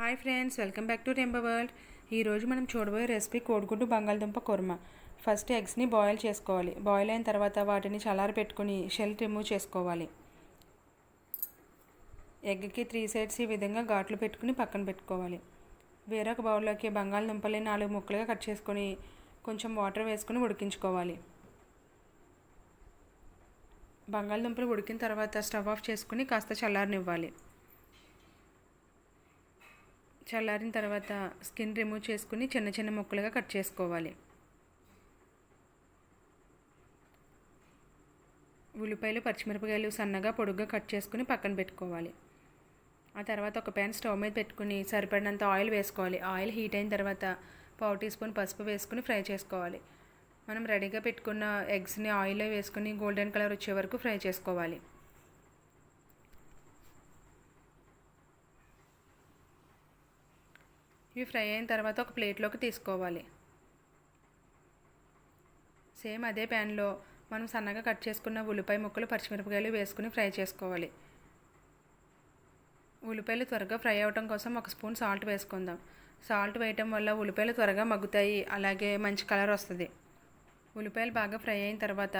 Hi friends welcome back to Remba world. ఈరోజు మనం చూడబోయే రెసిపీ కోడిగుడ్డు బంగాళదుంప కుర్మ. ఫస్ట్ ఎగ్స్ని బాయిల్ చేసుకోవాలి. బాయిల్ అయిన తర్వాత వాటిని చల్లారి పెట్టుకుని షెల్ రిమూవ్ చేసుకోవాలి. ఎగ్కి త్రీ సైడ్స్ ఈ విధంగా ఘాట్లు పెట్టుకుని పక్కన పెట్టుకోవాలి. వేరొక బౌల్లోకి బంగాళదుంపల్ని నాలుగు ముక్కలుగా కట్ చేసుకొని కొంచెం వాటర్ వేసుకుని ఉడికించుకోవాలి. బంగాళదుంపలు ఉడికిన తర్వాత స్టవ్ ఆఫ్ చేసుకుని కాస్త చల్లారనివ్వాలి. చల్లారిన తర్వాత స్కిన్ రిమూవ్ చేసుకుని చిన్న చిన్న ముక్కలుగా కట్ చేసుకోవాలి. ఉల్లిపాయలు పచ్చిమిరపకాయలు సన్నగా పొడుగ్గా కట్ చేసుకుని పక్కన పెట్టుకోవాలి. ఆ తర్వాత ఒక ప్యాన్ స్టవ్ మీద పెట్టుకుని సరిపడినంత ఆయిల్ వేసుకోవాలి. ఆయిల్ హీట్ అయిన తర్వాత పావు టీ స్పూన్ పసుపు వేసుకుని ఫ్రై చేసుకోవాలి. మనం రెడీగా పెట్టుకున్న ఎగ్స్ని ఆయిల్లో వేసుకుని గోల్డెన్ కలర్ వచ్చే వరకు ఫ్రై చేసుకోవాలి. ఇవి ఫ్రై అయిన తర్వాత ఒక ప్లేట్లోకి తీసుకోవాలి. సేమ్ అదే ప్యాన్లో మనం సన్నగా కట్ చేసుకున్న ఉల్లిపాయ ముక్కలు పచ్చిమిరపకాయలు వేసుకుని ఫ్రై చేసుకోవాలి. ఉల్లిపాయలు త్వరగా ఫ్రై అవ్వటం కోసం ఒక స్పూన్ సాల్ట్ వేసుకుందాం. సాల్ట్ వేయటం వల్ల ఉల్లిపాయలు త్వరగా మగ్గుతాయి అలాగే మంచి కలర్ వస్తుంది. ఉల్లిపాయలు బాగా ఫ్రై అయిన తర్వాత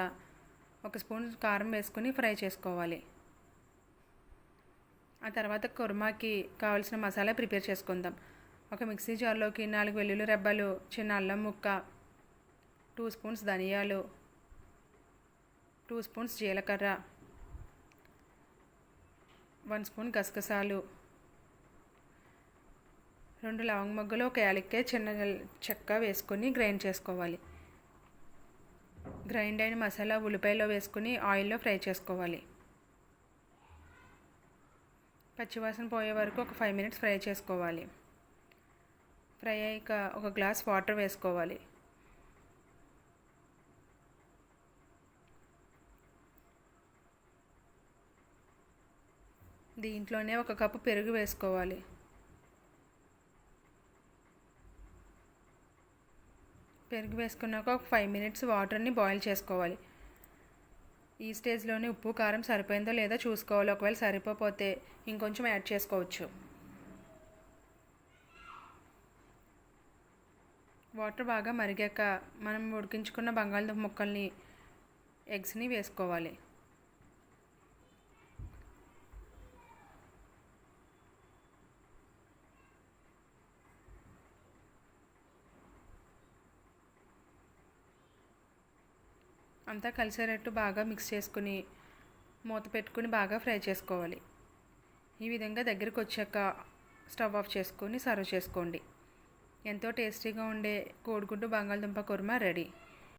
ఒక స్పూన్ కారం వేసుకుని ఫ్రై చేసుకోవాలి. ఆ తర్వాత కుర్మాకి కావాల్సిన మసాలా ప్రిపేర్ చేసుకుందాం. ఒక మిక్సీ జార్లోకి నాలుగు వెల్లుల్లి రెబ్బలు చిన్న అల్లం ముక్క టూ స్పూన్స్ ధనియాలు టూ స్పూన్స్ జీలకర్ర వన్ స్పూన్ గసగసాలు రెండు లవంగ మొగ్గలు ఒక యాలక్కాయ చిన్న చెక్క వేసుకొని గ్రైండ్ చేసుకోవాలి. గ్రైండ్ అయిన మసాలా ఉల్లిపాయలో వేసుకుని ఆయిల్లో ఫ్రై చేసుకోవాలి. పచ్చివాసన పోయే వరకు ఒక ఫైవ్ మినిట్స్ ఫ్రై చేసుకోవాలి. ఫ్రై అయ్యాక ఒక గ్లాస్ వాటర్ వేసుకోవాలి. దీంట్లోనే ఒక కప్పు పెరుగు వేసుకోవాలి. పెరుగు వేసుకున్నాక ఒక ఫైవ్ మినిట్స్ వాటర్ని బాయిల్ చేసుకోవాలి. ఈ స్టేజ్లోనే ఉప్పు కారం సరిపోయిందో లేదో చూసుకోవాలి. ఒకవేళ సరిపోతే ఇంకొంచెం యాడ్ చేసుకోవచ్చు. వాటర్ బాగా మరిగాక మనం ఉడికించుకున్న బంగాళదుంప ముక్కల్ని ఎగ్స్ని వేసుకోవాలి. అంతా కలిసేటట్టు బాగా మిక్స్ చేసుకుని మూత పెట్టుకుని బాగా ఫ్రై చేసుకోవాలి. ఈ విధంగా దగ్గరికి వచ్చాక స్టవ్ ఆఫ్ చేసుకొని సర్వ్ చేసుకోండి. ఎంతో టేస్టీగా ఉండే కోడిగుడ్డు బంగాళదుంప కుర్మా రెడీ.